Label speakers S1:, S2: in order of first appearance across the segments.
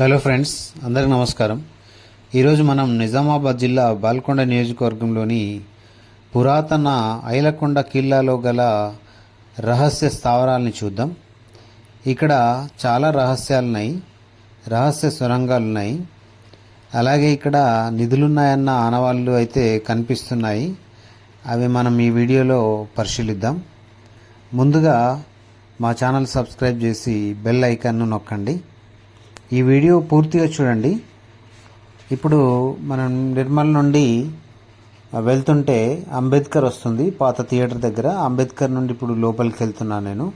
S1: Hello friends అందరికి నమస్కారం. ఈరోజు మనం నిజామాబాద్ జిల్లా బాల్కొండ నియోజకవర్గంలోని పురాతన ఐలకొండ కిల్లాలో గల రహస్య స్థావరాలని చూద్దాం. ఇక్కడ చాలా రహస్యాలున్నాయి. రహస్య సొరంగాలున్నాయి. అలాగే ఇక్కడ నిధులున్నాయన్న ఆనవాళ్ళు అయితే కనిపిస్తున్నాయి. అవి మనం ఈ వీడియోలో పరిశీలిద్దాం. ముందుగా మా ఛానల్ సబ్స్క్రైబ్ చేసి బెల్ ఐకాన్ను నొక్కండి. ఈ వీడియో పూర్తిగా చూడండి. ఇప్పుడు మనం నిర్మల్ నుండి వెళ్తుంటే అంబేద్కర్ వస్తుంది పాత థియేటర్ దగ్గర. అంబేద్కర్ నుండి ఇప్పుడు లోపలికి వెళ్తున్నాను నేను.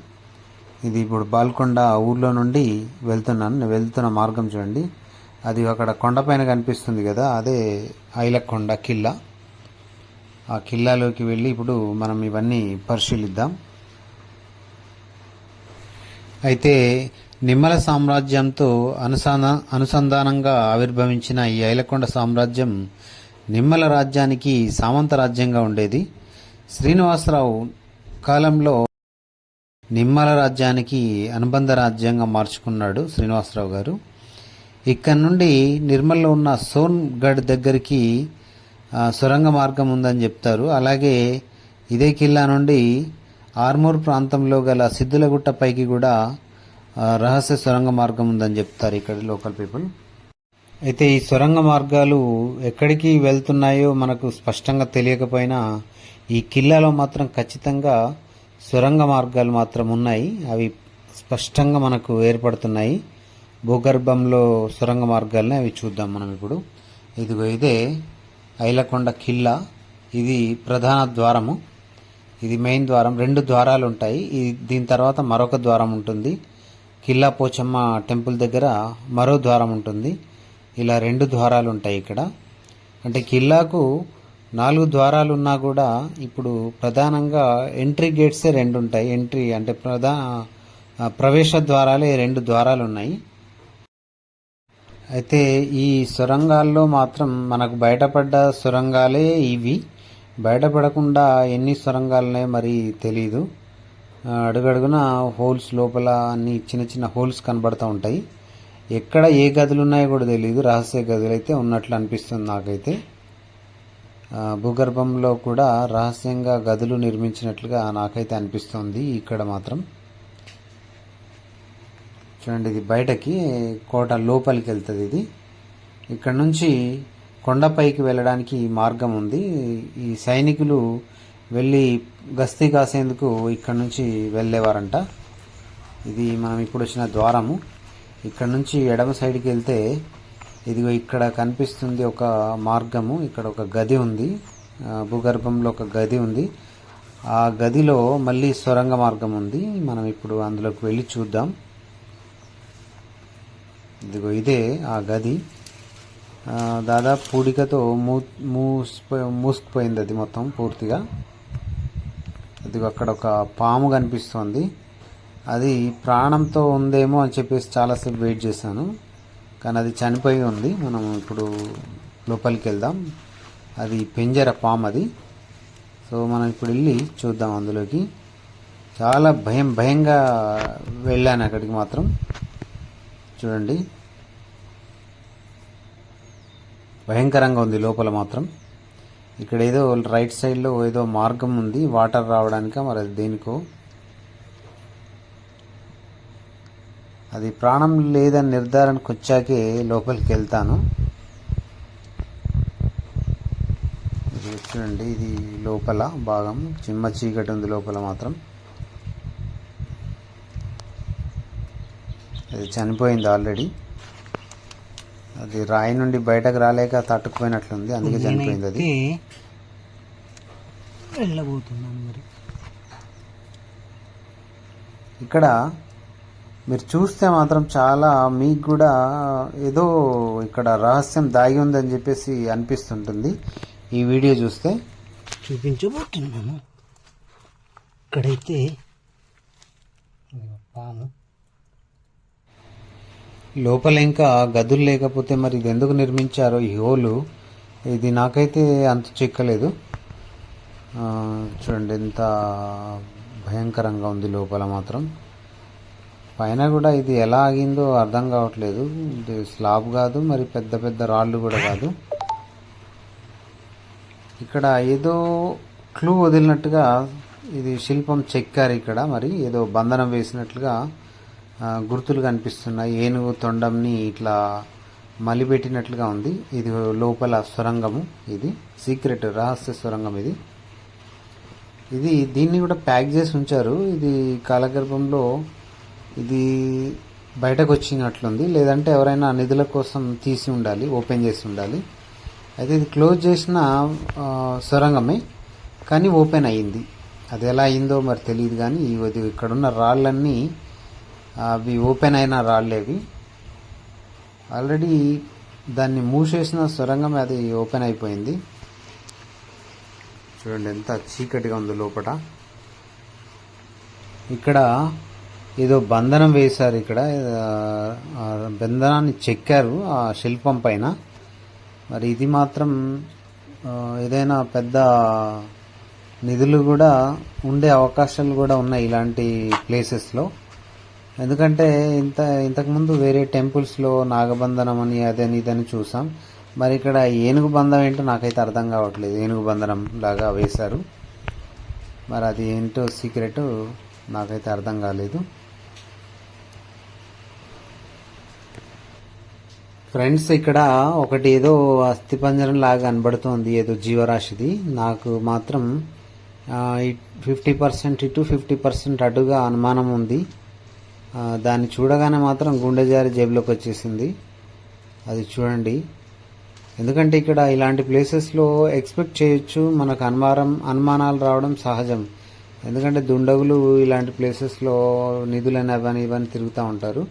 S1: ఇది ఇప్పుడు బాల్కొండ ఊర్లో నుండి వెళ్తున్నాను. నేను వెళ్తున్న మార్గం చూడండి. అది అక్కడ కొండపైన కనిపిస్తుంది కదా అదే ఐలకొండ కిల్లా. ఆ కిల్లాలోకి వెళ్ళి ఇప్పుడు మనం ఇవన్నీ పరిశీలిద్దాం. అయితే నిమ్మల సామ్రాజ్యంతో అనుసంధా అనుసంధానంగా ఆవిర్భవించిన ఈ ఐలకొండ సామ్రాజ్యం నిమ్మల రాజ్యానికి సామంత రాజ్యంగా ఉండేది. శ్రీనివాసరావు కాలంలో నిమ్మల రాజ్యానికి అనుబంధ రాజ్యంగా మార్చుకున్నాడు శ్రీనివాసరావు గారు. ఇక్కడ నుండి నిర్మల్లో ఉన్న సోన్గఢ్ దగ్గరికి సొరంగ మార్గం ఉందని చెప్తారు. అలాగే ఇదే కిల్లా నుండి ఆర్మూర్ ప్రాంతంలో గల సిద్ధులగుట్ట పైకి కూడా రహస్య సొరంగ మార్గం ఉందని చెప్తారు ఇక్కడ లోకల్ పీపుల్. అయితే ఈ సొరంగ మార్గాలు ఎక్కడికి వెళ్తున్నాయో మనకు స్పష్టంగా తెలియకపోయినా ఈ కిల్లాలో మాత్రం ఖచ్చితంగా సొరంగ మార్గాలు మాత్రం ఉన్నాయి. అవి స్పష్టంగా మనకు ఏర్పడుతున్నాయి. భూగర్భంలో సొరంగ మార్గాలని అవి చూద్దాం మనం ఇప్పుడు. ఇదిగో ఇదే ఐలకొండ కిల్లా. ఇది ప్రధాన ద్వారము. ఇది మెయిన్ ద్వారం. రెండు ద్వారాలు ఉంటాయి. దీని తర్వాత మరొక ద్వారం ఉంటుంది. కిల్లా పోచమ్మ టెంపుల్ దగ్గర మరో ద్వారం ఉంటుంది. ఇలా రెండు ద్వారాలు ఉంటాయి ఇక్కడ. అంటే కిల్లాకు నాలుగు ద్వారాలు ఉన్నా కూడా ఇప్పుడు ప్రధానంగా ఎంట్రీ గేట్సే రెండు ఉంటాయి. ఎంట్రీ అంటే ప్రధా ప్రవేశ ద్వారాలే రెండు ద్వారాలు ఉన్నాయి. అయితే ఈ సొరంగాల్లో మాత్రం మనకు బయటపడ్డ సొరంగాలే ఇవి. బయటపడకుండా ఎన్ని సొరంగాలున్నాయో మరి తెలీదు. అడుగడుగున హోల్స్ లోపల అన్ని చిన్న చిన్న హోల్స్ కనబడుతూ ఉంటాయి. ఎక్కడ ఏ గదులు ఉన్నాయో కూడా తెలియదు రహస్య గదులు అయితే ఉన్నట్లు అనిపిస్తుంది నాకైతే. భూగర్భంలో కూడా రహస్యంగా గదులు నిర్మించినట్లుగా నాకైతే అనిపిస్తుంది. ఇక్కడ మాత్రం చూడండి ఇది బయటకి కోట లోపలికి వెళ్తుంది ఇది. ఇక్కడ నుంచి కొండపైకి వెళ్ళడానికి మార్గం ఉంది. ఈ సైనికులు వెళ్ళి గస్తీ కాసేందుకు ఇక్కడ నుంచి వెళ్ళేవారంట. ఇది మనం ఇప్పుడు వచ్చిన ద్వారము. ఇక్కడ నుంచి ఎడమ సైడ్కి వెళ్తే ఇదిగో ఇక్కడ కనిపిస్తుంది ఒక మార్గము. ఇక్కడ ఒక గది ఉంది. భూగర్భంలో ఒక గది ఉంది. ఆ గదిలో మళ్ళీ సొరంగ మార్గం ఉంది. మనం ఇప్పుడు అందులోకి వెళ్ళి చూద్దాం. ఇదిగో ఇదే ఆ గది. దాదాపు పూడికతో మూ మూసిపోయి మూసుకుపోయింది అది మొత్తం పూర్తిగా. అది అక్కడ ఒక పాము కనిపిస్తోంది. అది ప్రాణంతో ఉందేమో అని చెప్పేసి చాలాసేపు వెయిట్ చేశాను. కానీ అది చనిపోయి ఉంది. మనం ఇప్పుడు లోపలికి వెళ్దాం. అది పెంజర పాము అది. సో మనం ఇప్పుడు వెళ్ళి చూద్దాం అందులోకి. చాలా భయం భయంగా వెళ్ళాను అక్కడికి మాత్రం. చూడండి. భయంకరంగా ఉంది లోపల మాత్రం. ఇక్కడ ఏదో రైట్ సైడ్లో ఏదో మార్గం ఉంది వాటర్ రావడానిక మరి అది దేనికో? అది ప్రాణం లేదని నిర్ధారణకు వచ్చాకే లోపలికి వెళ్తాను. చూడండి ఇది లోపల భాగం చిమ్మ చీకటి ఉంది లోపల మాత్రం. అది చనిపోయింది ఆల్రెడీ అది రాయి నుండి బయటకు రాలేక తట్టుకుపోయినట్లుంది. అందుకే చనిపోయింది అది.
S2: వెళ్ళబోతున్నాను మరి.
S1: ఇక్కడ మీరు చూస్తే మాత్రం చాలా మీకు కూడా ఏదో ఇక్కడ రహస్యం దాగి ఉందని చెప్పేసి అనిపిస్తుంటుంది. ఈ వీడియో చూస్తే
S2: చూపించబోతున్నాను. ఇక్కడైతే పాము.
S1: లోపల ఇంకా గదులు లేకపోతే మరి ఇది ఎందుకు నిర్మించారో ఈ హోలు? ఇది నాకైతే అంత చిక్కలేదు. చూడండి ఎంత భయంకరంగా ఉంది లోపల మాత్రం. పైన కూడా ఇది ఎలా ఆగిందో అర్థం కావట్లేదు. ఇది స్లాబ్ కాదు మరి పెద్ద పెద్ద రాళ్ళు కూడా కాదు. ఇక్కడ ఏదో క్లూ వదిలినట్టుగా ఇది శిల్పం చెక్కారు ఇక్కడ మరి ఏదో బంధనం వేసినట్లుగా గుర్తులు కనిపిస్తున్నాయి. ఏనుగు తొండంని ఇట్లా మలిపెట్టినట్లుగా ఉంది. ఇది లోపల సొరంగము. ఇది సీక్రెట్ రహస్య సొరంగం ఇది. ఇది దీన్ని కూడా ప్యాక్ చేసి ఉంచారు. ఇది కాలగర్భంలో ఇది బయటకు వచ్చినట్లుంది. లేదంటే ఎవరైనా నిధుల కోసం తీసి ఉండాలి ఓపెన్ చేసి ఉండాలి. అయితే ఇది క్లోజ్ చేసిన సొరంగమే. కానీ ఓపెన్ అయ్యింది. అది ఎలా అయిందో మరి తెలియదు కానీ ఇది ఇక్కడున్న రాళ్ళన్నీ అవి ఓపెన్ అయిన రాలేవి. ఆల్రెడీ దాన్ని మూసేసిన సొరంగం అది ఓపెన్ అయిపోయింది. చూడండి ఎంత చీకటిగా ఉంది లోపల ఇక్కడ ఏదో బంధనం వేశారు ఇక్కడ. బంధనాన్ని చెక్కారు ఆ శిల్పం పైన. మరి ఇది మాత్రం ఏదైనా పెద్ద నిధులు కూడా ఉండే అవకాశాలు కూడా ఉన్నాయి ఇలాంటి ప్లేసెస్లో ఎందుకంటే ఇంత ఇంతకుముందు వేరే టెంపుల్స్లో నాగబంధనం అని అదని ఇదని చూసాం. మరి ఇక్కడ ఏనుగు బంధం ఏంటో నాకైతే అర్థం కావట్లేదు. ఏనుగు బంధనం లాగా వేశారు. మరి అది ఏంటో సీక్రెట్ నాకైతే అర్థం కాలేదు. ఫ్రెండ్స్ ఇక్కడ ఒకటి ఏదో అస్థిపంజరం లాగా కనబడుతోంది ఏదో జీవరాశిది. నాకు మాత్రం ఫిఫ్టీ పర్సెంట్ ఇటు ఫిఫ్టీ పర్సెంట్ అటుగా అనుమానం ఉంది. దాన్ని చూడగానే మాత్రం గుండె జారి జేబులోకి వచ్చేసింది. అది చూడండి. ఎందుకంటే ఇక్కడ ఇలాంటి ప్లేసెస్లో ఎక్స్పెక్ట్ చేయొచ్చు. మనకు అనుమానం అనుమానాలు రావడం సహజం. ఎందుకంటే దుండగులు ఇలాంటి ప్లేసెస్లో నిధులని అవని ఇవని తిరుగుతూ ఉంటారు.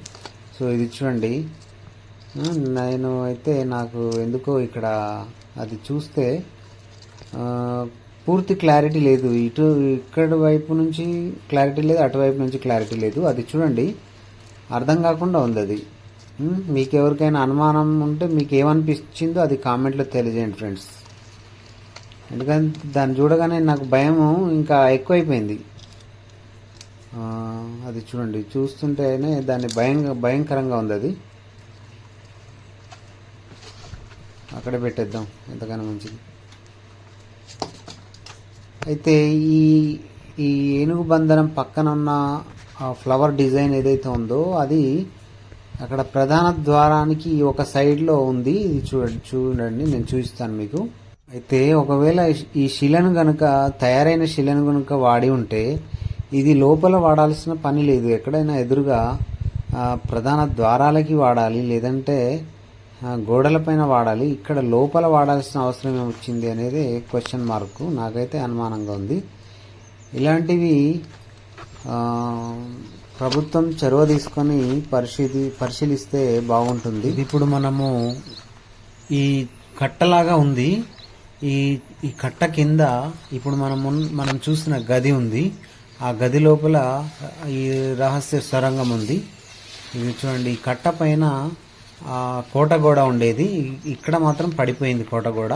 S1: సో ఇది చూడండి. నేను అయితే నాకు ఎందుకో ఇక్కడ అది చూస్తే పూర్తి క్లారిటీ లేదు. ఇటు ఇక్కడ వైపు నుంచి క్లారిటీ లేదు అటువైపు నుంచి క్లారిటీ లేదు. అది చూడండి. అర్థం కాకుండా ఉంది అది. మీకు ఎవరికైనా అనుమానం ఉంటే మీకు ఏమనిపించిందో అది కామెంట్లో తెలియజేయండి ఫ్రెండ్స్. ఎందుకంటే దాన్ని చూడగానే నాకు భయము ఇంకా ఎక్కువైపోయింది. అది చూడండి. చూస్తుంటేనే దాన్ని భయం భయంకరంగా ఉంది అది. అక్కడే పెట్టేద్దాం. ఎంతకన్నా మంచిది. అయితే ఈ ఈ ఏనుగు బంధనం పక్కన ఉన్న ఫ్లవర్ డిజైన్ ఏదైతే ఉందో అది అక్కడ ప్రధాన ద్వారానికి ఒక సైడ్లో ఉంది. ఇది చూడండి చూడండి నేను చూపిస్తాను మీకు. అయితే ఒకవేళ ఈ శిలను గనుక తయారైన శిలను గనుక వాడి ఉంటే ఇది లోపల వాడాల్సిన పని లేదు. ఎక్కడైనా ఎదురుగా ప్రధాన ద్వారాలకి వాడాలి. లేదంటే గోడలపైన వాడాలి. ఇక్కడ లోపల వాడాల్సిన అవసరం ఏమొచ్చింది అనేది క్వశ్చన్ మార్క్ నాకైతే అనుమానంగా ఉంది. ఇలాంటివి ప్రభుత్వం చొరవ తీసుకొని పరిశీలి పరిశీలిస్తే బాగుంటుంది. ఇప్పుడు మనము ఈ కట్టలాగా ఉంది. ఈ ఈ కట్ట కింద ఇప్పుడు మనం మనం చూసిన గది ఉంది. ఆ గది లోపల ఈ రహస్య సొరంగం ఉంది. ఇది చూడండి ఈ కట్ట పైన కోట గోడ ఉండేది. ఇక్కడ మాత్రం పడిపోయింది కోట గోడ.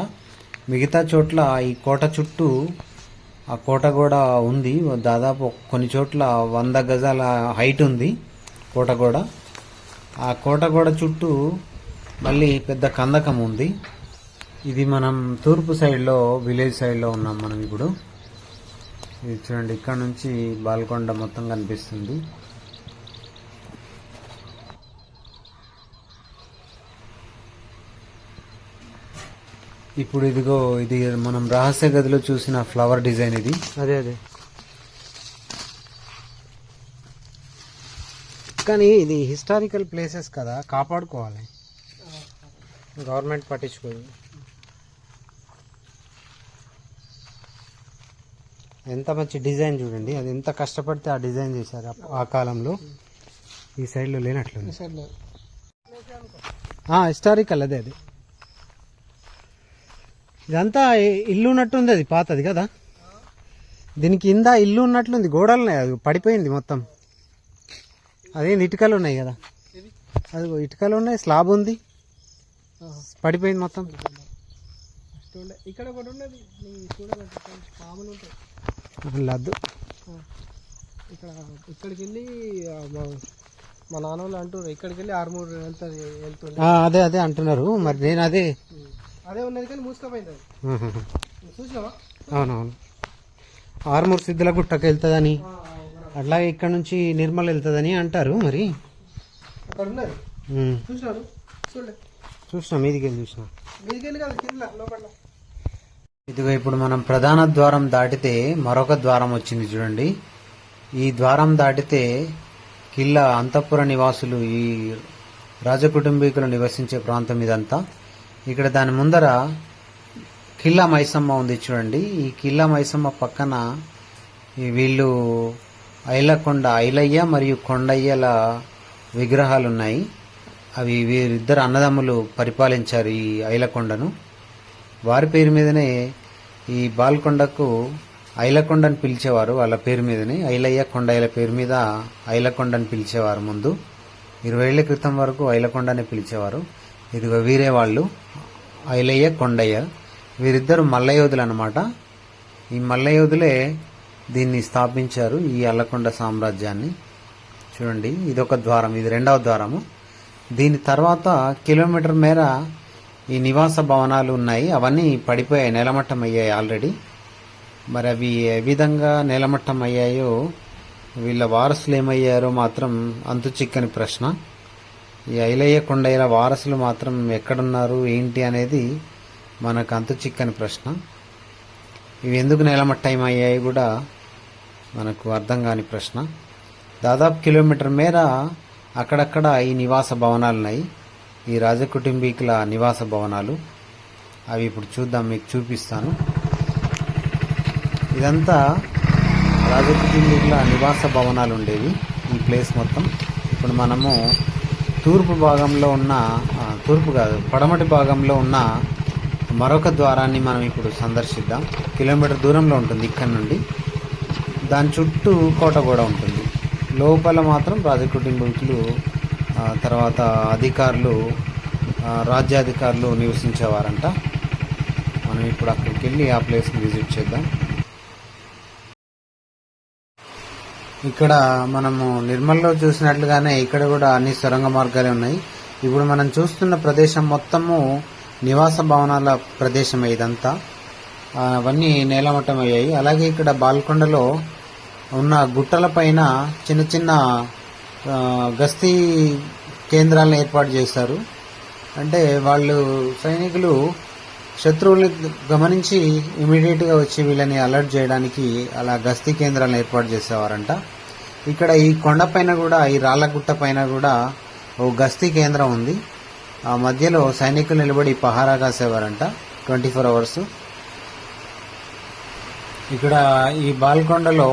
S1: మిగతా చోట్ల ఈ కోట చుట్టూ ఆ కోట గోడ ఉంది. దాదాపు కొన్ని చోట్ల వంద గజాల హైట్ ఉంది కోట గోడ. ఆ కోట గోడ చుట్టూ మళ్ళీ పెద్ద కందకం ఉంది. ఇది మనం తూర్పు సైడ్లో విలేజ్ సైడ్లో ఉన్నాం మనం ఇప్పుడు. ఇది చూడండి ఇక్కడ నుంచి బాల్కొండ మొత్తం కనిపిస్తుంది. ఇప్పుడు ఇదిగో ఇది మనం రహస్య గదిలో చూసిన ఫ్లవర్ డిజైన్ ఇది.
S2: అదే అదే. కానీ ఇది హిస్టారికల్ ప్లేసెస్ కదా కాపాడుకోవాలి. గవర్నమెంట్ పట్టించుకోదు. ఎంత మంచి డిజైన్ చూడండి అది ఎంత కష్టపడితే ఆ డిజైన్ చేశారు ఆ- ఆ కాలంలో. ఈ సైడ్లో లేనట్లుంది. హిస్టారికల్ అదే అది. ఇదంతా ఇల్లు ఉన్నట్టుంది అది పాతది కదా? దీని కింద ఇల్లు ఉన్నట్లుంది గోడలు ఉన్నాయి అది పడిపోయింది మొత్తం. అదేంది ఇటుకలు ఉన్నాయి కదా. అది ఇటుకలు ఉన్నాయి స్లాబ్ ఉంది. పడిపోయింది మొత్తం.
S3: ఇక్కడ ఒకటి ఉన్నది చూడవచ్చు పాములు ఉంటాయి.
S2: లద్దు
S3: ఇక్కడ ఇక్కడికి వెళ్ళి మా నాన్న వాళ్ళు అంటారు ఇక్కడికి వెళ్ళి ఆరుమూరు
S2: ఆ, అదే అదే అంటున్నారు. మరి నేను అదే
S3: అదే ఉన్నది కానీ మూసుకపోయింది అది. చూసినావా?
S2: అవునవును. ఆరుమూరు సిద్ధుల గుట్టకు వెళ్తుందని అట్లాగే ఇక్కడ నుంచి నిర్మల్ వెళ్తుందని అంటారు మరి.
S3: అక్కడ ఉన్నది. చూసినారు? చూడలే.
S2: చూసినా మీదికి వెళ్ళి చూసినా.
S3: మీదికి వెళ్ళి కాదు కింద లోపల.
S1: ఇదిగో ఇప్పుడు మనం ప్రధాన ద్వారం దాటితే మరొక ద్వారం వచ్చింది చూడండి. ఈ ద్వారం దాటితే కిల్లా అంతఃపుర నివాసులు ఈ రాజకుటుంబీకులు నివసించే ప్రాంతం ఇదంతా. ఇక్కడ దాని ముందర కిల్లా మైసమ్మ ఉంది చూడండి. ఈ కిల్లా మైసమ్మ పక్కన వీళ్ళు ఐలకొండ ఐలయ్య మరియు కొండయ్యల విగ్రహాలు ఉన్నాయి అవి వీరిద్దరు అన్నదమ్ములు పరిపాలించారు ఈ ఐలకొండను. వారి పేరు మీదనే ఈ బాల్కొండకు ఐలకొండ అని పిలిచేవారు వాళ్ళ పేరు మీదనే. ఐలయ్య కొండయ్యల పేరు మీద ఐలకొండ అని పిలిచేవారు ముందు. ఇరవై ఏళ్ళ క్రితం వరకు ఐలకొండ అని పిలిచేవారు. ఇదిగో వీరే వాళ్ళు ఐలయ్య కొండయ్య వీరిద్దరు మల్లయోధులు అనమాట ఈ మల్లయోధులే దీన్ని స్థాపించారు ఈ అల్లకొండ సామ్రాజ్యాన్ని. చూడండి ఇదొక ద్వారం ఇది రెండవ ద్వారము. దీని తర్వాత కిలోమీటర్ మేర ఈ నివాస భవనాలు ఉన్నాయి. అవన్నీ పడిపోయాయి నేలమట్టం అయ్యాయి ఆల్రెడీ. మరి అవి ఏ విధంగా నేలమట్టం అయ్యాయో వీళ్ళ వారసులు ఏమయ్యారో మాత్రం అంతు చిక్కని ప్రశ్న. ఈ ఐలయ్య కొండయ్యల వారసులు మాత్రం ఎక్కడున్నారు ఏంటి అనేది మనకు అంతు చిక్కని ప్రశ్న. ఇవి ఎందుకు నేలమట్టం అయ్యాయి కూడా మనకు అర్థం కాని ప్రశ్న. దాదాపు కిలోమీటర్ మేర అక్కడక్కడ ఈ నివాస భవనాలు ఉన్నాయి ఈ రాజకుటుంబీకుల నివాస భవనాలు. అవి ఇప్పుడు చూద్దాం మీకు చూపిస్తాను. ఇదంతా రాజకుటుంబీకుల నివాస భవనాలు ఉండేవి ఈ ప్లేస్ మొత్తం. ఇప్పుడు మనము తూర్పు భాగంలో ఉన్న తూర్పు కాదు పడమటి భాగంలో ఉన్న మరొక ద్వారాన్ని మనం ఇప్పుడు సందర్శిద్దాం. కిలోమీటర్ దూరంలో ఉంటుంది ఇక్కడ నుండి. దాని చుట్టూ కోట కూడా ఉంటుంది. లోపల మాత్రం రాజకుటుంబీకులు ఆ, తర్వాత అధికారులు రాజ్యాధికారులు నివసించేవారంట. మనం ఇప్పుడు అక్కడికి వెళ్ళి ఆ ప్లేస్ని విజిట్ చేద్దాం. ఇక్కడ మనము నిర్మల్లో చూసినట్లుగానే ఇక్కడ కూడా అన్ని సొరంగ మార్గాలే ఉన్నాయి. ఇప్పుడు మనం చూస్తున్న ప్రదేశం మొత్తము నివాస భవనాల ప్రదేశం ఇదంతా. అవన్నీ నేలమట్టం అయ్యాయి అలాగే ఇక్కడ బాల్కొండలో ఉన్న గుట్టల పైన చిన్న చిన్న గస్తీ కేంద్రాలను ఏర్పాటు చేశారు. అంటే వాళ్ళు సైనికులు శత్రువుల్ని గమనించి ఇమీడియట్గా వచ్చి వీళ్ళని అలర్ట్ చేయడానికి అలా గస్తీ కేంద్రాలను ఏర్పాటు చేసేవారంట. ఇక్కడ ఈ కొండపైన కూడా ఈ రాళ్ళగుట్ట పైన కూడా ఓ గస్తీ కేంద్రం ఉంది. ఆ మధ్యలో సైనికులు నిలబడి పహారా కాసేవారంట ట్వంటీ ఫోర్ అవర్స్. ఇక్కడ ఈ బాల్కొండలో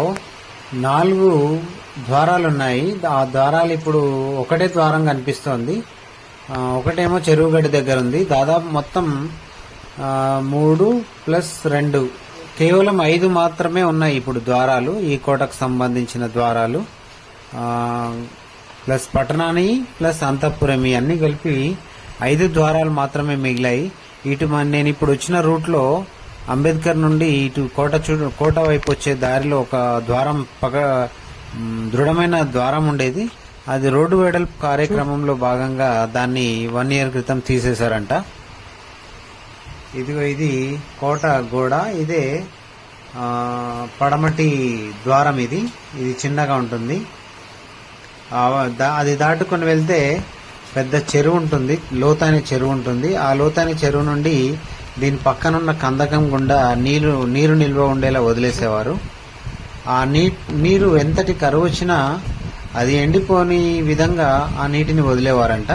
S1: నాలుగు ద్వారాలు ఉన్నాయి. ఆ ద్వారాలు ఇప్పుడు ఒకటే ద్వారం కనిపిస్తోంది. ఒకటేమో చెరువుగడ్డ దగ్గర ఉంది. దాదాపు మొత్తం మూడు ప్లస్ రెండు కేవలం ఐదు మాత్రమే ఉన్నాయి ఇప్పుడు ద్వారాలు. ఈ కోటకు సంబంధించిన ద్వారాలు. ప్లస్ పట్టణాని ప్లస్ అంతఃపురమి అన్ని కలిపి ఐదు ద్వారాలు మాత్రమే మిగిలాయి. ఇటు నేను ఇప్పుడు వచ్చిన రూట్లో అంబేద్కర్ నుండి ఇటు కోట చూ కోట వైపు వచ్చే దారిలో ఒక ద్వారం పగ దృఢమైన ద్వారం ఉండేది. అది రోడ్డు వెడల్పు కార్యక్రమంలో భాగంగా దాన్ని వన్ ఇయర్ క్రితం తీసేశారంట. ఇదిగో ఇది కోట గోడ ఇదే పడమటి ద్వారం ఇది. ఇది చిన్నగా ఉంటుంది. అది దాటుకొని వెళ్తే పెద్ద చెరువు ఉంటుంది లోతైన చెరువు ఉంటుంది. ఆ లోతైన చెరువు నుండి దీని పక్కనున్న కందకం గుండా నీరు నీరు నిల్వ ఉండేలా వదిలేసేవారు. ఆ నీ నీరు ఎంతటి కరువు వచ్చినా అది ఎండిపోని విధంగా ఆ నీటిని వదిలేవారంట.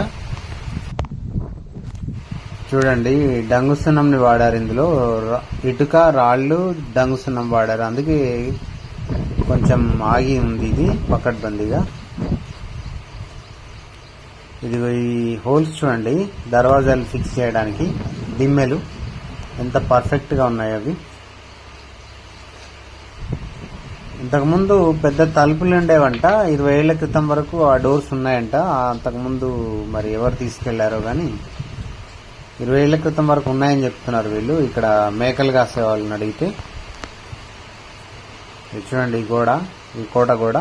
S1: చూడండి డంగు సున్నంని వాడారు ఇందులో. ఇటుక రాళ్ళు డంగు సున్నం వాడారు. అందుకే కొంచెం ఆగి ఉంది ఇది పకడ్బందీగా. ఇదిగో ఈ హోల్స్ చూడండి దర్వాజాలు ఫిక్స్ చేయడానికి. దిమ్మెలు ఎంత పర్ఫెక్ట్గా ఉన్నాయి అవి. ఇంతకుముందు పెద్ద తలుపులు ఉండేవంట ఇరవై ఏళ్ళ క్రితం వరకు ఆ డోర్స్ ఉన్నాయంట. అంతకుముందు మరి ఎవరు తీసుకెళ్ళారో కానీ ఇరవై ఏళ్ళ క్రితం వరకు ఉన్నాయని చెప్తున్నారు వీళ్ళు. ఇక్కడ మేకలు కాసే వాళ్ళని అడిగితే ఇది చూడండి ఈ గోడ ఈ కోట గోడ.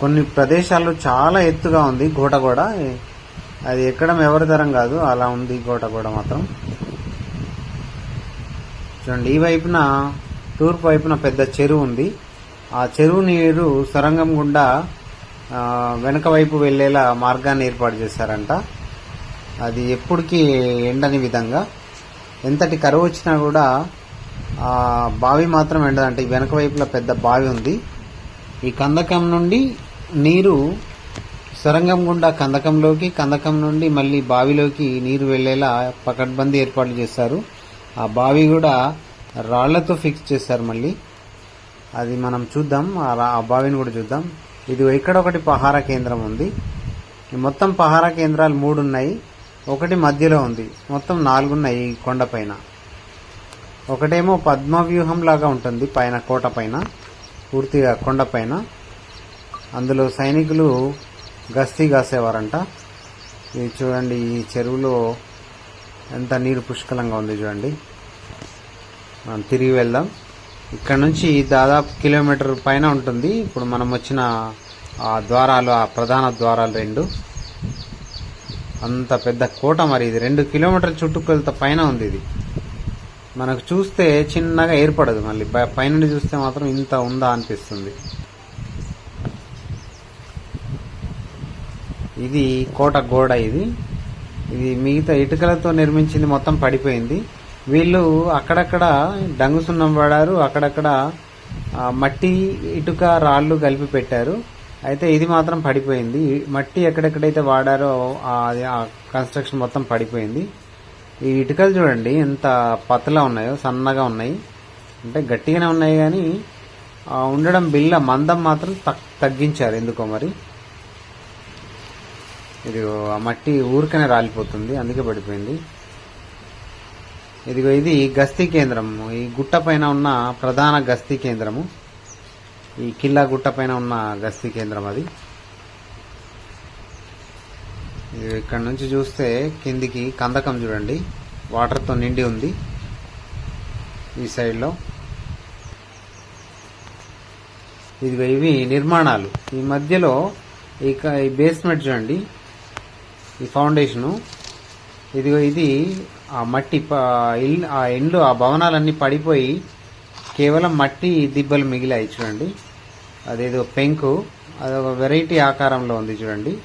S1: కొన్ని ప్రదేశాల్లో చాలా ఎత్తుగా ఉంది గోట కూడా అది ఎక్కడం ఎవరి తరం కాదు అలా ఉంది గోట కూడా మాత్రం. చూడండి ఈ వైపున తూర్పు వైపున పెద్ద చెరువు ఉంది. ఆ చెరువు నీరు సొరంగం గుండా వెనక వైపు వెళ్ళేలా మార్గాన్ని ఏర్పాటు చేశారంట. అది ఎప్పటికీ ఎండని విధంగా. ఎంతటి కరువు వచ్చినా కూడా ఆ బావి మాత్రం ఎండదంట. ఈ వెనక వైపులో పెద్ద బావి ఉంది. ఈ కందకం నుండి నీరు సొరంగం గుండా కందకంలోకి కందకం నుండి మళ్ళీ బావిలోకి నీరు వెళ్ళేలా పకడ్బందీ ఏర్పాట్లు చేశారు. ఆ బావి కూడా రాళ్ళతో ఫిక్స్ చేశారు మళ్ళీ. అది మనం చూద్దాం. ఆ ఆ బావిని కూడా చూద్దాం. ఇది ఇక్కడ ఒకటి పహార కేంద్రం ఉంది. ఈ మొత్తం పహార కేంద్రాలు మూడు ఉన్నాయి ఒకటి మధ్యలో ఉంది. మొత్తం నాలుగు ఉన్నాయి ఈ కొండపైన ఒకటేమో పద్మవ్యూహం లాగా ఉంటుంది పైన కోట పైన పూర్తిగా కొండపైన అందులో సైనికులు గస్తీ కాసేవారంట. ఇది చూడండి ఈ చెరువులో ఎంత నీరు పుష్కలంగా ఉంది చూడండి. మనం తిరిగి వెళ్దాం. ఇక్కడ నుంచి దాదాపు కిలోమీటర్ పైన ఉంటుంది. ఇప్పుడు మనం వచ్చిన ఆ ద్వారాలు ఆ ప్రధాన ద్వారాలు రెండు. అంత పెద్ద కోట మరి ఇది. రెండు కిలోమీటర్ల చుట్టుకొలత పైన ఉంది ఇది. మనకు చూస్తే చిన్నగా ఏర్పడదు. మళ్ళీ పైనుండి చూస్తే మాత్రం ఇంత ఉందా అనిపిస్తుంది. ఇది కోట గోడ ఇది. ఇది మిగతా ఇటుకలతో నిర్మించింది మొత్తం పడిపోయింది. వీళ్ళు అక్కడక్కడ డంగు సున్నం వాడారు అక్కడక్కడ మట్టి ఇటుక రాళ్ళు కలిపి పెట్టారు. అయితే ఇది మాత్రం పడిపోయింది. మట్టి ఎక్కడెక్కడైతే వాడారో అది ఆ కన్స్ట్రక్షన్ మొత్తం పడిపోయింది. ఈ ఇటుకలు చూడండి ఎంత పతలా ఉన్నాయో సన్నగా ఉన్నాయి. అంటే గట్టిగానే ఉన్నాయి కానీ ఉండడం బిల్ల మందం మాత్రం తగ్గించారు ఎందుకో మరి. ఇది ఆ మట్టి ఊరికనే రాలిపోతుంది అందుకే పడిపోయింది. ఇదిగో ఇది గస్తీ కేంద్రము. ఈ గుట్ట పైన ఉన్న ప్రధాన గస్తీ కేంద్రము. ఈ కిల్లా గుట్ట పైన ఉన్న గస్తీ కేంద్రం అది. ఇక్కడ నుంచి చూస్తే కిందికి కందకం చూడండి. వాటర్తో నిండి ఉంది. ఈ సైడ్లో ఇదిగో ఇవి నిర్మాణాలు. ఈ మధ్యలో ఇక ఈ బేస్మెంట్ చూడండి. ఈ ఫౌండేషను ఇదిగో ఇది ఆ మట్టి ఆ ఇండ్లు ఆ భవనాలన్నీ పడిపోయి కేవలం మట్టి దిబ్బలు మిగిలాయి చూడండి. అదేదో పెంకు అదొక వెరైటీ ఆకారంలో ఉంది చూడండి.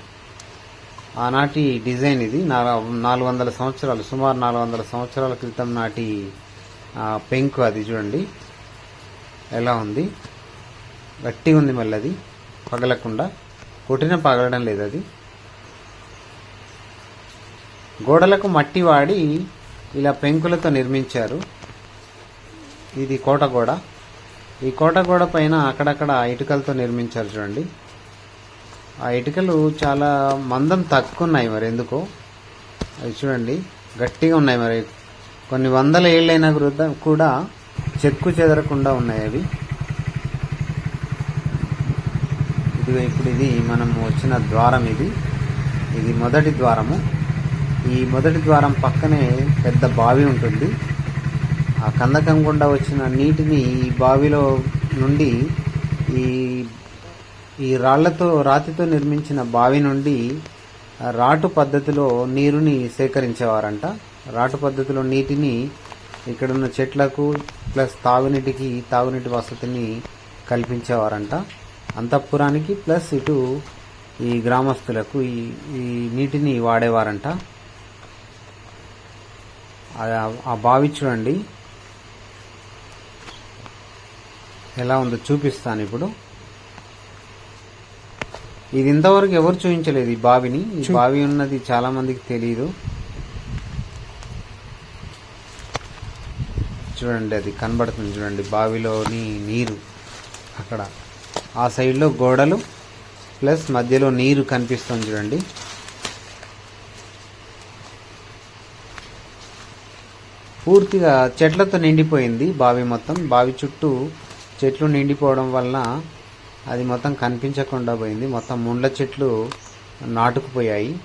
S1: ఆనాటి డిజైన్ ఇది. నాలుగు నాలుగు వందల సంవత్సరాలు సుమారు నాలుగు వందల సంవత్సరాల క్రితం నాటి ఆ, పెంకు అది చూడండి. ఎలా ఉంది? గట్టిగా ఉంది మళ్ళీ అది. పగలకుండా. కొట్టిన పగలడం లేదు అది. గోడలకు మట్టి వాడి ఇలా పెంకులతో నిర్మించారు. ఇది కోట గోడ. ఈ కోట గోడ పైన అక్కడక్కడ ఇటుకలతో నిర్మించారు చూడండి. ఆ ఇటుకలు చాలా మందం తక్కువ ఉన్నాయి మరి ఎందుకో? అవి చూడండి గట్టిగా ఉన్నాయి మరి. కొన్ని వందల ఏళ్ళైనా కూడా- కూడా చెక్కు చెదరకుండా ఉన్నాయి అవి. ఇది ఇప్పుడు ఇది మనం వచ్చిన ద్వారం ఇది. ఇది మొదటి ద్వారము. ఈ మొదటి ద్వారం పక్కనే పెద్ద బావి ఉంటుంది. ఆ కందకం గుండా వచ్చిన నీటిని ఈ బావిలో నుండి ఈ ఈ రాళ్ళతో రాతితో నిర్మించిన బావి నుండి రాటు పద్ధతిలో నీరుని సేకరించేవారంట. రాటు పద్ధతిలో నీటిని ఇక్కడున్న చెట్లకు ప్లస్ తాగునీటికి తాగునీటి వసతిని కల్పించేవారంట. అంతఃపురానికి ప్లస్ ఇటు ఈ గ్రామస్తులకు ఈ ఈ నీటిని వాడేవారంట. ఆ- బావి చూడండి. ఎలా ఉందో చూపిస్తాను ఇప్పుడు. ఇది ఇంతవరకు ఎవరు చూపించలేదు ఈ బావిని. ఈ బావి ఉన్నది చాలా మందికి తెలియదు చూడండి అది కనబడుతుంది చూడండి బావిలోని నీరు అక్కడ. ఆ సైడ్లో గోడలు ప్లస్ మధ్యలో నీరు కనిపిస్తుంది చూడండి. పూర్తిగా చెట్లతో నిండిపోయింది బావి మొత్తం. బావి చుట్టూ చెట్లు నిండిపోవడం వలన అది మొత్తం కనిపించకుండా పోయింది. మొత్తం ముండ్ల చెట్లు నాటుకుపోయాయి.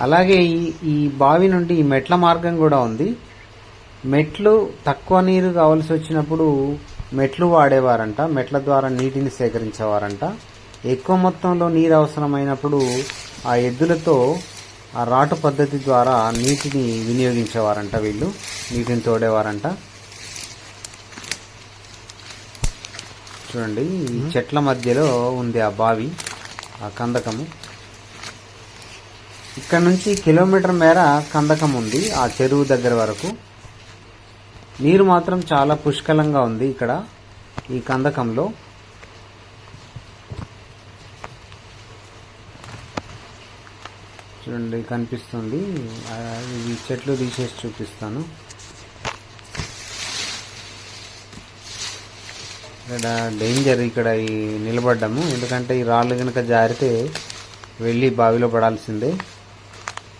S1: అలాగే ఈ ఈ బావి నుండి ఈ మెట్ల మార్గం కూడా ఉంది. మెట్లు తక్కువ నీరు కావలసి వచ్చినప్పుడు మెట్లు వాడేవారంట. మెట్ల ద్వారా నీటిని సేకరించేవారంట. ఎక్కువ మొత్తంలో నీరు అవసరమైనప్పుడు ఆ ఎద్దులతో ఆ రాటు పద్ధతి ద్వారా నీటిని వినియోగించేవారంట వీళ్ళు. నీటిని తోడేవారంట. చూడండి ఈ చెట్ల మధ్యలో ఉంది ఆ బావి ఆ కందకము. ఇక్కడ నుంచి కిలోమీటర్ మేర కందకం ఉంది ఆ చెరువు దగ్గర వరకు. నీరు మాత్రం చాలా పుష్కలంగా ఉంది ఇక్కడ ఈ కందకంలో. చూడండి కనిపిస్తుంది. ఈ ఇవి చెట్లు తీసేసి చూపిస్తాను. ఇక్కడ డేంజర్ ఇక్కడ ఈ నిలబడ్డాము. ఎందుకంటే ఈ రాళ్ళు కనుక జారితే వెళ్ళి బావిలో పడాల్సిందే.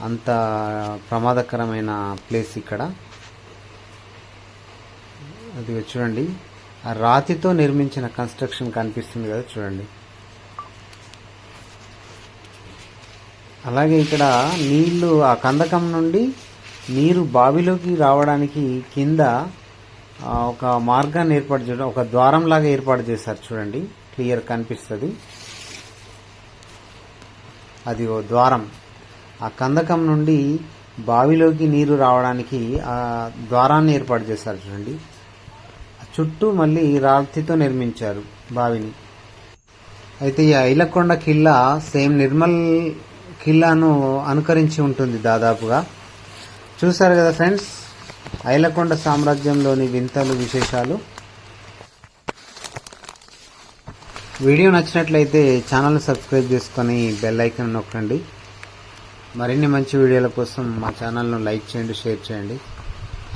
S1: అంత ప్రమాదకరమైన ప్లేస్ ఇక్కడ. అది చూడండి. ఆ రాతితో నిర్మించిన కన్స్ట్రక్షన్ కనిపిస్తుంది కదా చూడండి. అలాగే ఇక్కడ నీళ్ళు ఆ కందకం నుండి నీరు బావిలోకి రావడానికి కింద ఒక మార్గాన్ని ఏర్పాటు చేయడం ఒక ద్వారం లాగా ఏర్పాటు చేశారు చూడండి. క్లియర్ కనిపిస్తుంది. అది ఓ ద్వారం. ఆ కందకం నుండి బావిలోకి నీరు రావడానికి ఆ ద్వారాన్ని ఏర్పాటు చేశారు చూడండి. చుట్టూ మళ్ళీ రాతితో నిర్మించారు బావిని. అయితే ఈ ఐలకొండ కిల్లా సేమ్ నిర్మల్ కిల్లాను అనుకరించి ఉంటుంది దాదాపుగా. చూసారు కదా ఫ్రెండ్స్? ఐలకొండ సామ్రాజ్యంలోని వింతలు విశేషాలు. వీడియో నచ్చినట్లయితే ఛానల్ని సబ్స్క్రైబ్ చేసుకొని బెల్ ఐకన్ నొక్కండి. మరిన్ని మంచి వీడియోల కోసం మా ఛానల్ను లైక్ చేయండి షేర్ చేయండి.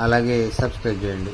S1: అలాగే సబ్స్క్రైబ్ చేయండి.